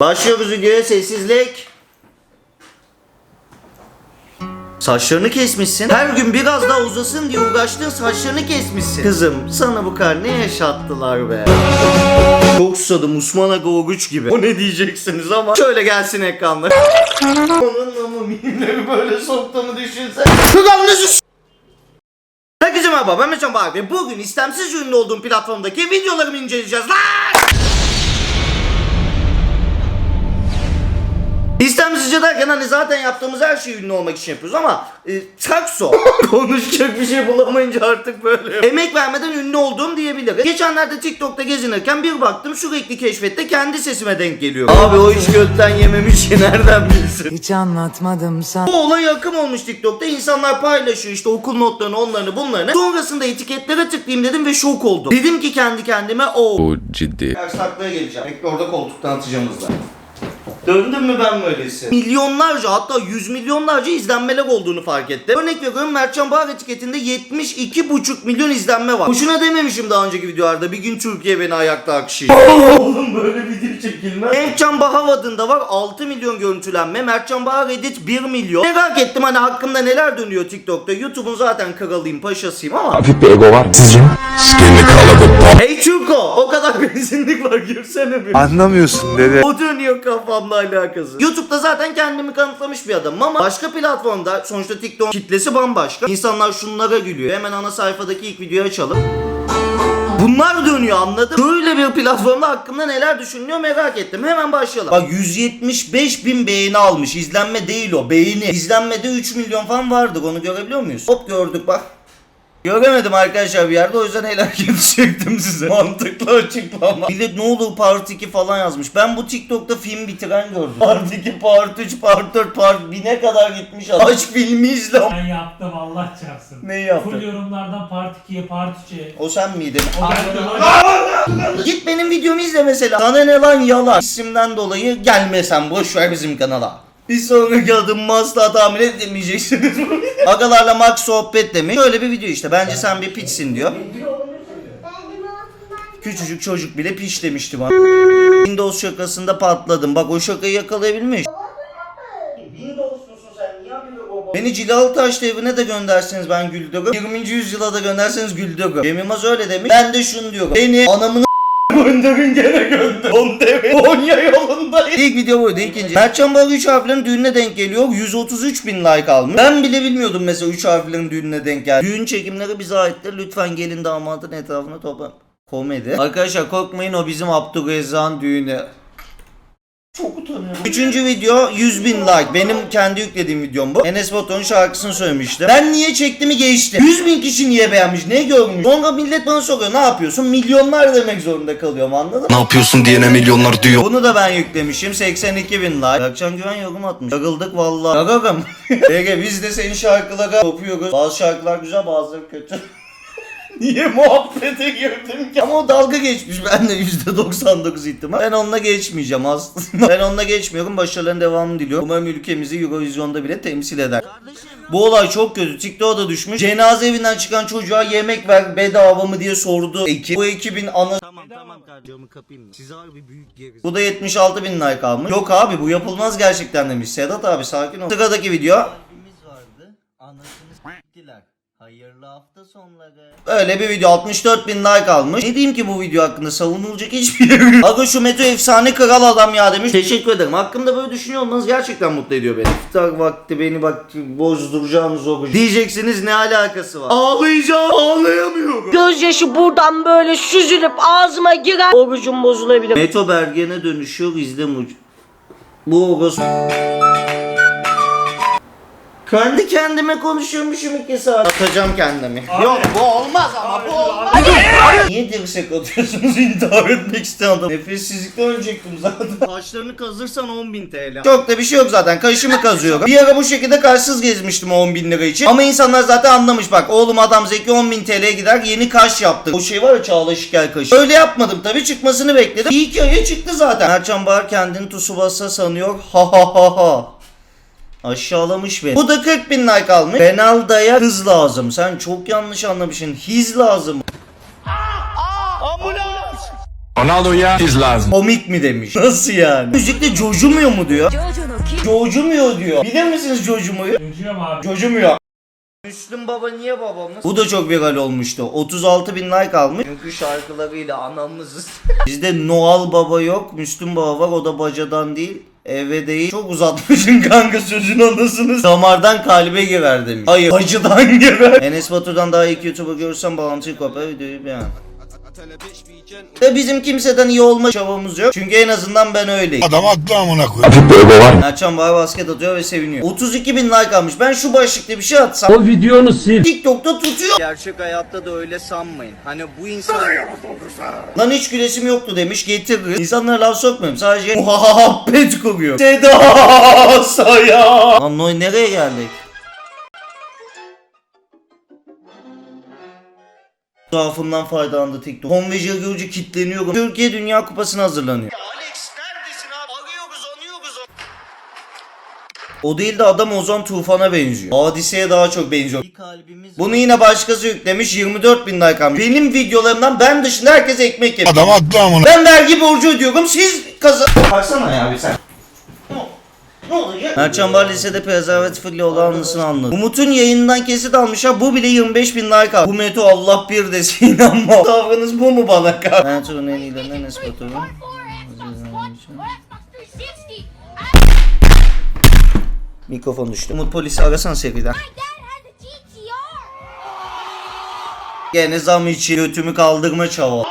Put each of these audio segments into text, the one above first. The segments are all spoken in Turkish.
Başlıyoruz videoya sessizlik. Saçlarını kesmişsin. Her gün biraz daha uzasın diye uğraştın saçlarını kesmişsin. Kızım sana bu kar ne yaşattılar be. Çok susadım Osman Aga Oruç gibi. O ne diyeceksiniz ama şöyle gelsin ekranlar. Onun ama mimleri böyle soktuğumu düşünsen. S- Herkese merhaba ben Mecan Bahar ve bugün istemsiz ünlü olduğum platformdaki videolarımı inceleyeceğiz lan! İstemsizce derken hani zaten yaptığımız her şeyi ünlü olmak için yapıyoruz ama e, sakso. Konuşacak bir şey bulamayınca artık böyle. Emek vermeden ünlü olduğum diyebilirim. Geçenlerde TikTok'ta gezinirken bir baktım sürekli keşfette kendi sesime denk geliyor. Abi o iş gökten yememiş ki nereden bilsin? Hiç anlatmadım sana. Bu olay akım olmuş TikTok'ta. İnsanlar paylaşıyor işte okul notlarını, onlarını, bunlarını. Sonrasında etiketlere tıklayayım dedim ve şok oldum. Dedim ki kendi kendime o. Bu ciddi. Ters taklaya geleceğim. Bekle orada koltuktan atacağım hızla. Döndüm mü ben böylesi? Milyonlarca hatta yüz milyonlarca izlenmeler olduğunu fark ettim. Örnek veriyorum Mertcan Bahar etiketinde 72,5 milyon izlenme var. Boşuna dememişim daha önceki videolarda bir gün Türkiye beni ayakta alkışlayacak. Oğlum böyle video çekilmez. Mertcan Bahar adında var 6 milyon görüntülenme. Mertcan Bahar edit 1 milyon. Merak ettim hani hakkımda neler dönüyor TikTok'ta. YouTube'un zaten kralıyım paşasıyım ama. Hafif bir ego var mı? Sizce? Hey Çuko o kadar benzinlik var görsene bir. Anlamıyorsun dede. O dönüyor kafamla alakası. YouTube'da zaten kendimi kanıtlamış bir adamım ama başka platformda sonuçta TikTok kitlesi bambaşka. İnsanlar şunlara gülüyor. Hemen ana sayfadaki ilk videoyu açalım. Bunlar dönüyor anladın? Böyle bir platformda hakkında neler düşünülüyor merak ettim. Hemen başlayalım. Bak 175 bin beğeni almış. İzlenme değil o beğeni. İzlenmede 3 milyon falan vardır onu görebiliyor muyuz? Hop gördük bak. Göremedim arkadaşlar bir yerde o yüzden helal çektim size. Mantıklı açıklama. Millet ne olur part 2 falan yazmış. Ben bu TikTok'ta film bitiren gördüm. Part 2, part 3, part 4, part 1'e kadar gitmiş adam. Aç filmi izle. Ben yaptım Allah çarpsın. Neyi yaptın? Full yorumlardan part 2'ye part 3'e. O sen miydin? O Git benim videomu izle mesela. Sana ne lan yalan. İsimden dolayı gelmesen boş ver bizim kanala. Bir sonraki adımımı asla tahmin edemeyeceksiniz. Agalarla Max sohbet demiş. Şöyle bir video işte. Bence sen bir piçsin diyor. Küçücük çocuk bile piç demişti bana. Windows şakasında patladım. Bak o şakayı yakalayabilmiş. Beni Cilalı Taş devrine de gönderseniz ben güldürürüm. 20. yüzyıla da gönderseniz güldürürüm. Cem Yılmaz öyle demiş. Ben de şunu diyorum. Beni anamını gönderin gene gönder. On demek. Konya yolunda. İlk video buydu ikinci. Mertcan Bağır 3 harflerin düğününe denk geliyor. 133 bin like almış. Ben bile bilmiyordum mesela 3 harflerin düğününe denk geldi. Düğün çekimleri bize aittir. Lütfen gelin damadın etrafına toplan. Komedi. Arkadaşlar korkmayın o bizim Abdurrezzak'ın düğünü. Çok utanıyorum. Üçüncü video 100 bin like. Benim kendi yüklediğim videom bu. Enes Batur'un şarkısını söylemiştim. Ben niye çektiğimi geçti. 100 bin kişi niye beğenmiş? Ne görmüş? Sonra millet bana soruyor ne yapıyorsun? Milyonlar demek zorunda kalıyorum anladın mı? Ne yapıyorsun diyene milyonlar diyor. Bunu da ben yüklemişim. 82 bin like. Berkcan Güven yorum atmış. Takıldık valla. Gagagam. Ege biz de senin şarkılara kopuyoruz. Bazı şarkılar güzel bazıları kötü. Niye muhabbete girdim ki? Ama o dalga geçmiş. Ben de %99 ihtimal. Ben onunla geçmeyeceğim aslında. ben onunla geçmiyorum. Başarıların devamını diliyorum. Umarım ülkemizi Eurovision'da bile temsil eder. Bu olay çok kötü. TikTok'a da düşmüş. Cenaze evinden çıkan çocuğa yemek ver bedava mı diye sordu ekip. Bu ekibin ana... Tamam tamam kardeşimi kapayım? Siz harbi büyük geriz. Bu da 76 bin like almış. Yok abi bu yapılmaz gerçekten demiş. Sedat abi sakin ol. Sıradaki video. Anasını s**tiler. Hayırlı hafta sonları. Öyle bir video 64 bin like almış. Ne diyeyim ki bu video hakkında savunulacak hiçbir yer yok. Aga şu Meto efsane kral adam ya demiş. Teşekkür ederim. Hakkımda böyle düşünüyor olmanız gerçekten mutlu ediyor beni. İftar vakti beni bak bozduracağınız o Diyeceksiniz ne alakası var? Ağlayacağım ağlayamıyorum. Gözyaşı buradan böyle süzülüp ağzıma girer. Orucum bozulabilir. Meto Bergen'e dönüşüyor izle muc. Bu orası... Kendi kendime konuşuyormuşum iki saat. Atacağım kendimi. Yok bu olmaz ama bu olmaz. Niye dirsek atıyorsunuz intihar etmek isteyen adam? Nefessizlikle ölecektim zaten. Taşlarını kazırsan 10.000 TL. Çok da bir şey yok zaten. Kaşımı kazıyorum. Bir ara bu şekilde kaşsız gezmiştim 10.000 lira için. Ama insanlar zaten anlamış bak. Oğlum adam zeki 10.000 TL'ye gider yeni kaş yaptı. O şey var ya Çağla Şikel kaşı. Öyle yapmadım tabii çıkmasını bekledim. İyi ki aya çıktı zaten. Mertcan Bahar kendini Tsubasa sanıyor. Ha ha ha ha. Aşağılamış beni. Bu da 40 bin like almış. Benalda'ya hız lazım. Sen çok yanlış anlamışsın. Hiz lazım. Ronaldo'ya biz lazım. Komik mi demiş. Nasıl yani? Müzikte cocumuyor mu diyor. Cocumuyor diyor. Bilir misiniz cocumuyu? Çocuğum abi. Cocumuyor. Müslüm Baba niye babamız? Bu da çok viral olmuştu. 36 bin like almış. Çünkü şarkılarıyla anamızı... Bizde Noel Baba yok. Müslüm Baba var. O da bacadan değil. Eve değil. Çok uzatmışsın kanka sözün anasını. Damardan kalbe girer demiş. Hayır bacıdan girer. Enes Batur'dan daha iyi YouTuber görürsem bağlantıyı kopar videoyu beğen. Ve bizim kimseden iyi olma çabamız yok. Çünkü en azından ben öyleyim. Adam haklı amına var. Mertcan Bahar basket atıyor ve seviniyor. 32 bin like almış. Ben şu başlıkta bir şey atsam. O videonu sil. TikTok'ta tutuyor. Gerçek hayatta da öyle sanmayın. Hani bu insan... Lan hiç gülesim yoktu demiş getiririz. İnsanlara laf sokmuyorum. Sadece muhabbet kuruyor. Seda Sayan. Lan Noy nereye geldik? Zaafından faydalandı TikTok. Konvejör görünce kitleniyorum. Türkiye Dünya Kupası'na hazırlanıyor. Alex neredesin abi? Arıyoruz, anıyoruz. O değil de adam Ozan Tufan'a benziyor. Hadiseye daha çok benziyor. Bunu yine başkası yüklemiş 24 bin like almış. Benim videolarımdan ben dışında herkes ekmek yemiş. Adam haklı amına. Ben vergi borcu ödüyorum siz kazan... Baksana ya bir sen. Ne olacak? Bar lisede prezervatifli olan anısını anladı. Umut'un yayından kesit almışlar. Bu bile 25 bin like aldı. Bu Meto Allah bir desin inanma. Tavrınız bu mu bana kar? Ertuğrul'un en iyilerinden Enes Batur'un. Mikrofon düştü. Umut polisi arasana seriden. Gene zam için götümü kaldırma çava.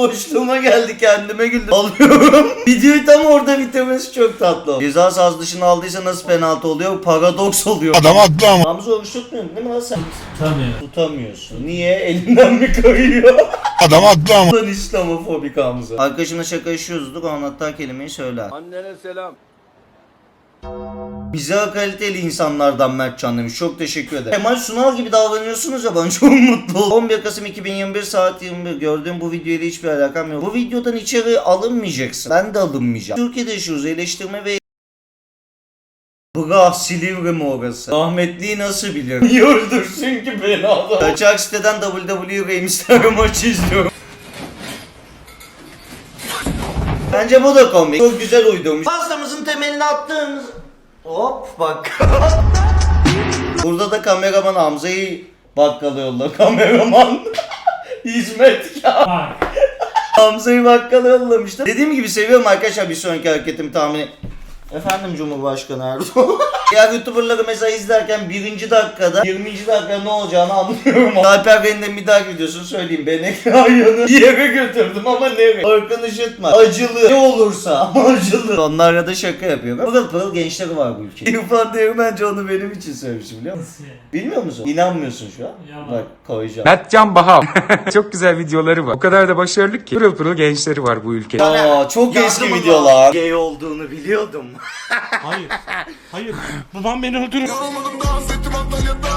Boşluğuma geldi kendime güldüm. Alıyorum. Videoyu tam orada bitirmesi çok tatlı. Ceza sahası dışına aldıysa nasıl penaltı oluyor? Paradoks oluyor. Adam haklı amına. Hamza oruç tutmuyorsun değil mi lan sen? Tabii. Tutamıyorsun. Niye? Elinden mi kayıyor? Adam haklı amına. Lan İslamofobik Hamza. Arkadaşımla şakalaşıyorduk o anlattığı kelimeyi söyler. Annene selam. Bize kaliteli insanlardan Mertcan demiş. Çok teşekkür ederim. Kemal Sunal gibi davranıyorsunuz ya ben çok mutlu oldum. 11 Kasım 2021 saat 21 gördüğüm bu videoyla hiçbir alakam yok. Bu videodan içeri alınmayacaksın. Ben de alınmayacağım. Türkiye'de yaşıyoruz. Eleştirme ve Bırak Silivri mi orası? Rahmetliyi nasıl biliyorum? Niye öldürsün ki beni adam? Kaçak siteden WWE Instagram maçı izliyorum. Bence bu da komik. Çok güzel uydurmuş. Pastamızın temelini attığımız... Hop bak. Burada da kameraman Hamza'yı bakkala yolla. Kameraman. Hizmetkar. Bak. Hamza'yı bakkala yollamışlar. Dediğim gibi seviyorum arkadaşlar bir sonraki hareketimi tahmin Efendim Cumhurbaşkanı Erdoğan. Diğer YouTuber'ları mesela izlerken birinci dakikada 20. dakikada ne olacağını anlıyorum. Alper Ren'den bir dahaki videosunu söyleyeyim. Ben ekranı bir yere götürdüm ama nereye? Orkun Işıtma. Acılı. Ne olursa ama acılı. Onlarla da şaka yapıyorum. Pırıl pırıl gençleri var bu ülkede. İrfan Değirmenci onu benim için söylemişti biliyor musun? Bilmiyor musun? İnanmıyorsun şu an. Yalan. Bak koyacağım. Mertcan Baham. Çok güzel videoları var. O kadar da başarılı ki. Pırıl pırıl gençleri var bu ülkede. Aa çok eski videolar. Gay olduğunu biliyordum. Hayır. Hayır. Babam beni öldürür.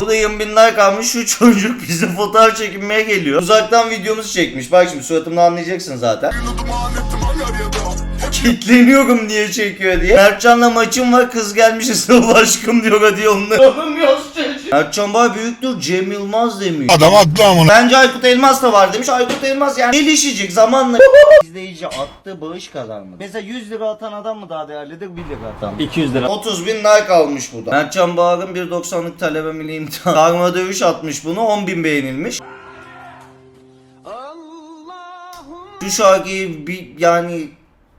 Bu da 20 bin like almış şu çocuk bize fotoğraf çekinmeye geliyor. Uzaktan videomuzu çekmiş. Bak şimdi suratımdan anlayacaksın zaten. Kitleniyorum niye çekiyor diye. Mertcan'la maçım var kız gelmiş ısıl aşkım diyor hadi onunla. Tanımıyoruz çocuğu. Mertcan Bay büyüktür Cem Yılmaz demiş. Adam haklı amına. Bence Aykut Elmas da var demiş. Aykut Elmas yani gelişecek zamanla. İzleyici attı bağış kazandı. Mesela 100 lira atan adam mı daha değerlidir 1 lira atan? 200 lira. 30 bin like almış bu da. Mertcan Bağır'ın 1.90'lık talebe milli imtihan. Karma dövüş atmış bunu 10 bin beğenilmiş. Şu şarkıyı bir yani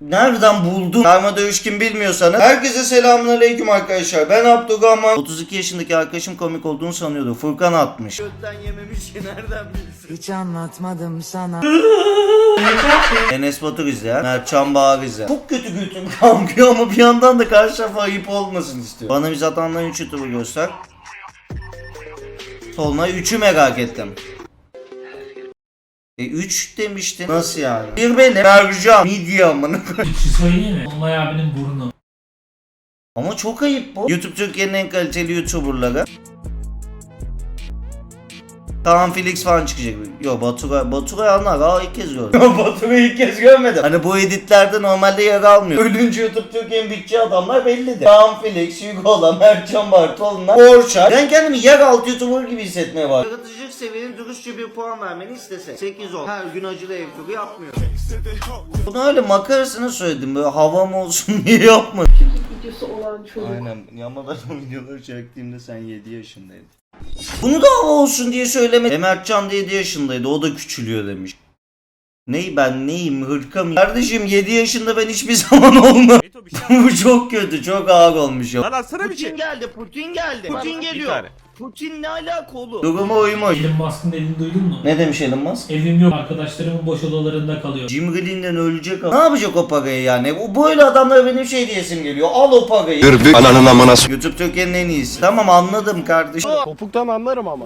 Nereden buldun? Karma dövüş kim bilmiyorsanız. Herkese selamünaleyküm arkadaşlar. Ben Abdurrahman. 32 yaşındaki arkadaşım komik olduğunu sanıyordu. Furkan atmış. Götten yememiş ki nereden bilsin? Hiç anlatmadım sana. Enes Batur izleyen, Mertcan Bağır izleyen. Çok kötü götüm kalkıyor ama bir yandan da karşı tarafa ayıp olmasın istiyorum. Bana biz atandan 3 YouTuber göster. Soluna 3'ü merak ettim. E 3 demiştin. Nasıl yani? Bir benim. Mercan. Midye amına. Bir şey söyleyeyim mi? Olmay abinin burnu. Ama çok ayıp bu. YouTube Türkiye'nin en kaliteli YouTuberları. Kaan Felix falan çıkacak. Yo Baturay, Baturay anlar. Aa ilk kez gördüm. Baturay'ı ilk kez görmedim. Hani bu editlerde normalde yer almıyor. Ölünce YouTube Türkiye'nin biteceği adamlar bellidir. Kaan Felix, Hugo olan, Mertcan Bartol'unlar, Borşa. Ben kendimi yer altı YouTuber gibi hissetmeye başladım. Yaratıcılık seviyenin dürüstçe bir puan vermeni istese. 8-10. Her gün acılı ev turu yapmıyor. Bunu öyle makarasına söyledim. Böyle havam olsun diye yapmadım. Aynen. Ama ben o videoları çektiğimde sen 7 yaşındaydın. Bunu da hava olsun diye söyleme. Emertcan da 7 yaşındaydı. O da küçülüyor demiş. Ney ben neyim hırka mıyım? Kardeşim 7 yaşında ben hiçbir zaman olmam. Beto bir şey Bu çok kötü. Çok ağır olmuş ya. Lan atsana bir şey. Putin geldi. Putin geldi. Putin Bir geliyor. Putin ne alaka oğlum? Duruma uymuş. Elon Musk'ın dediğini duydun mu? Ne demiş Elon Musk? Evim yok arkadaşlarımın boş odalarında kalıyor. Jim Green'den ölecek ama. Ne yapacak o parayı yani? Bu böyle adamlara benim şey diyesim geliyor. Al o parayı. Bir ananın amına YouTube Türkiye'nin en iyisi. Tamam anladım kardeşim. Topuktan anlarım ama.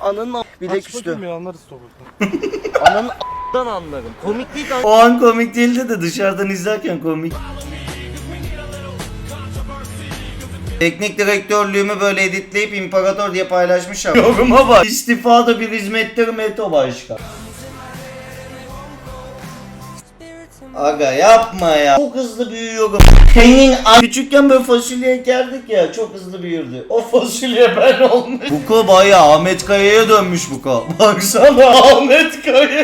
Ananın bilek Aç bakayım ya anlarız topuktan. Ananın anlarım. Komik değil O an komik değildi de dışarıdan izlerken komik. Teknik direktörlüğümü böyle editleyip imparator diye paylaşmışlar. Yoruma bak. İstifa da bir hizmettir Meto Başkan. Aga yapma ya. Çok hızlı büyüyorum. Senin Küçükken böyle fasulye ekerdik ya çok hızlı büyürdü. O fasulye ben olmuş. Buko bayağı Ahmet Kaya'ya dönmüş Buko. Baksana Ahmet Kaya.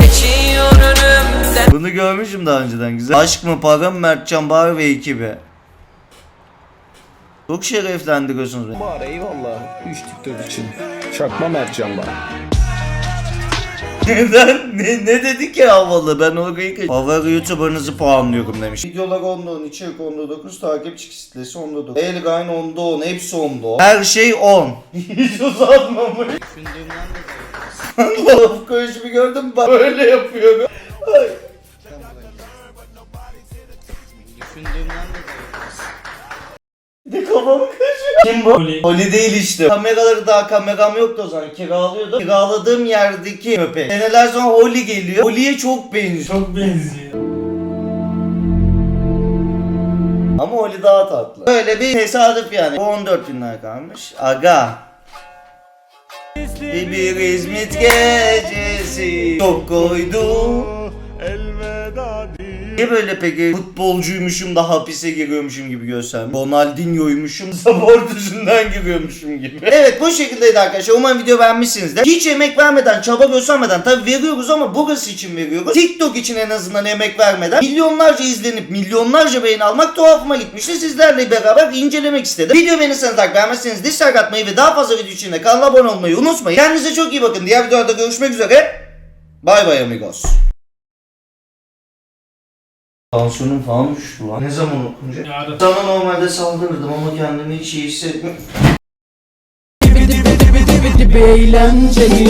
Bunu görmüşüm daha önceden güzel. Aşk mı para mı Mertcan Bahar ve ekibi. Çok şereflendiriyorsunuz beni. Var eyvallah. 3 TikTok için. Çakma Mertcan var. Neden? Ne, ne dedi ki havalı? Ben orayı kaç... Favori YouTuber'ınızı puanlıyorum demiş. Videolar 10'da 10, içerik 10'da 9, takipçi kitlesi 10'da 9. Elgain 10'da 10, hepsi 10'da 10. Her şey 10. Hiç uzatmamış. Düşündüğümden de Laf koyuşumu gördün mü? Bak böyle yapıyorum. Ay. Bir de kaşıyor. Kim bu? Oli. Oli değil işte. Kameraları daha kameram yoktu o zaman. Kiralıyordum. Kiraladığım yerdeki köpek. Seneler sonra Oli geliyor. Oli'ye çok benziyor. Çok benziyor. Ama Oli daha tatlı. Böyle bir tesadüf yani. Bu 14 bin lira kalmış. Aga. Bir, bir İzmit gecesi çok koydum. Niye böyle peki futbolcuymuşum da hapise giriyormuşum gibi göstermiş. Ronaldinho'ymuşum spor yüzünden giriyormuşum gibi. Evet bu şekildeydi arkadaşlar. Umarım video beğenmişsinizdir. Hiç emek vermeden, çaba göstermeden tabi veriyoruz ama burası için veriyoruz. TikTok için en azından emek vermeden milyonlarca izlenip milyonlarca beğeni almak tuhafıma gitmişti. Sizlerle beraber incelemek istedim. Video beğenirseniz like beğenmezseniz dislike atmayı ve daha fazla video için de kanala abone olmayı unutmayın. Kendinize çok iyi bakın. Diğer videolarda görüşmek üzere. Bay bay amigos. Tansiyonum falan düştü lan. Ne zaman okunca? Yarın. Sana normalde saldırırdım ama kendimi hiç iyi hissetmiyorum. eğlenceli